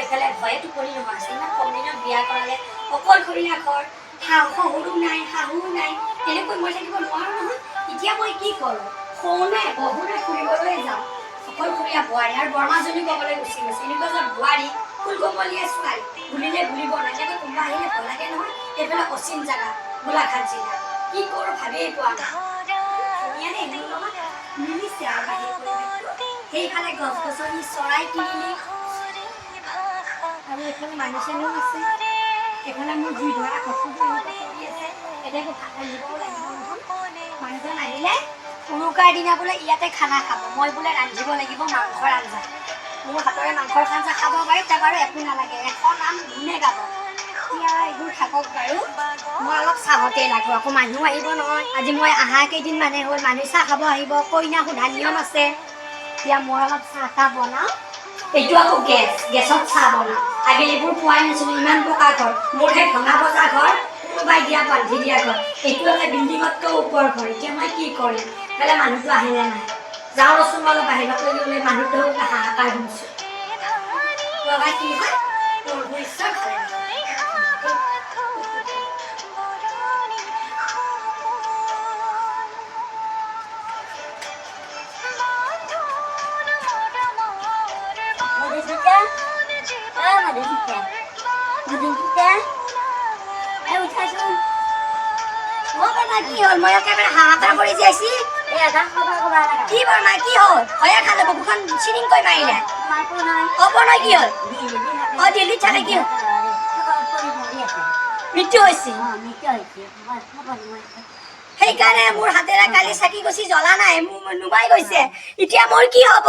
এইফালে ভয়ে টোপনি নোহোৱা আছে। ইমান কম দিনত বিয়া কৰালে অকলশৰীয়া ঘৰ শাহু শহুৰো নাই শাহু নাই এনেকৈ মই থাকিব নোৱাৰো নহয়। এতিয়া মই কি কৰোঁ? শোওঁ নে বহো নে ফুৰিবলৈ যাওঁ। অকলশৰীয়া বোৱাৰী আৰু বৰমাজনী ক'বলৈ গুচি গৈছে। এনেকুৱা যে বোৱাৰী ফুলকমলীয়া ছোৱালী গুলিব নাই এনেকৈ কোনোবা আহিলে ভয় লাগে নহয়। এইফালে অচিন জেগা, গোলাঘাট জিলা। কি কৰোঁ ভাবিয়েই পোৱা নাই। ধুনীয়া দেই মোৰ মিলিছে আৰু বাহিৰ সেইফালে গছ গছনি চৰাই কিনিলি। আৰু এইফালে মানুহ চানুহ আছে। এইফালে মোৰ জুই ধৰা কচুটো আছে। এতিয়া মানুহজন আহিলে, উৰুকাৰ দিনা বোলে ইয়াতে খানা খাব। মই বোলে ৰান্ধিব লাগিব মাংসৰ আঞ্জা। মোৰ হাতৰে মাংসৰ আঞ্জা খাব পাৰি তাৰ বাৰু একো নালাগে। এখন নাম ধুনে গাব। এতিয়া এইবোৰ থাকক বাৰু। মই অলপ চাহতে লাগো, আকৌ মানুহ আহিব নহয়। আজি মই আহা কেইদিনমানে হ'ল, মানুহ চাহ খাব আহিব, কইনা সোধা নিয়ম আছে। এতিয়া মই অলপ চাহ তাহ বনাওঁ। এইটো আকৌ গেছ, গেছত চাহ বনাওঁ। আগে এইবোৰ পোৱাই নাছিলোঁ, ইমান পকা ঘৰ। মোৰ সেই ভঙা বজা ঘৰ, কোনোবাই দিয়া বান্ধি দিয়া ঘৰ। এইটো হ'লে বিল্ডিঙতকৈ ওপৰ ঘৰ। এতিয়া মই কি কৰিম? বোলে মানুহটো আহিলে নাই? যাওঁ ৰচোন অলপ, বাহিৰত লৈ গ'লে মানুহটো হাহাকাৰ শুনিছোঁ। কি হয়? তোৰ ইচ্ছা খালে মধুসূতা অ মধুসূতা মধুসূতা এ উঠাচোন মই বৰমা কি হ'ল? মই একেবাৰে হাহাকাৰ কৰি যাইছি খবৰ ক'ব লগা কি কি হ'ল? হয়ে খালে বুকুখন চিনিং মাৰটো নাই অ বৰমা কি হ'ল? অ দিল্লীত থাকে কি হ'ল? মৃত্যু হৈছে মই সেইকাৰণে মোৰ হাতেৰে কালি চাকি গছি জ্বলা নাই মোৰ নুমাই গৈছে। এতিয়া মোৰ কি হ'ব?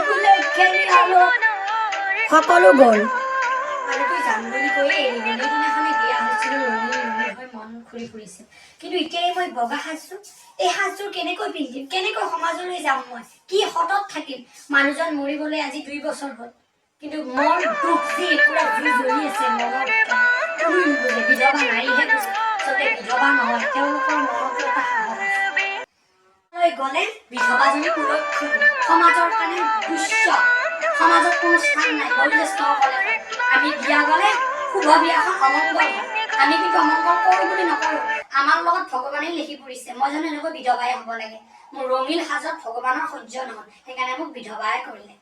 এতিয়া খেলি হ'লো সকলো গ'ল। গ'ল কিন্তু এতিয়াই মই বগা সাজযোৰ এই সাজযোৰ কেনেকৈ পিন্ধিম? কেনেকৈ সমাজলৈ যাম মই? কি সতত থাকিম? মানুহজন মৰিবলৈ আজি দুই বছৰ হ'ল। কিন্তু মোৰ দুখ যি, পুৰা জুই জ্বলি আছে নুবুজে বিধৱা নাৰীহে বিধৱা নহয়, তেওঁলোকৰ মনতো এটা সাহস। আছে লৈ গ'লে বিধৱাজনী সুৰক্ষিত সমাজৰ কাৰণে দুশ্য সমাজত কোনো স্থান নাই বয়োজ্যেষ্ঠ সকলে আমি বিয়া গ'লে শুভ বিয়াখন অমংগল হয়। আমি কিন্তু অমংগল কৰোঁ বুলি নকৰোঁ। আমাৰ লগত ভগৱানেই লিখি পৰিছে। মই জানো এনেকৈ বিধৱাই হ'ব লাগে। মোৰ ৰঙিল সাজত ভগৱানৰ সহ্য নহয়। সেইকাৰণে মোক বিধৱাই কৰিলে।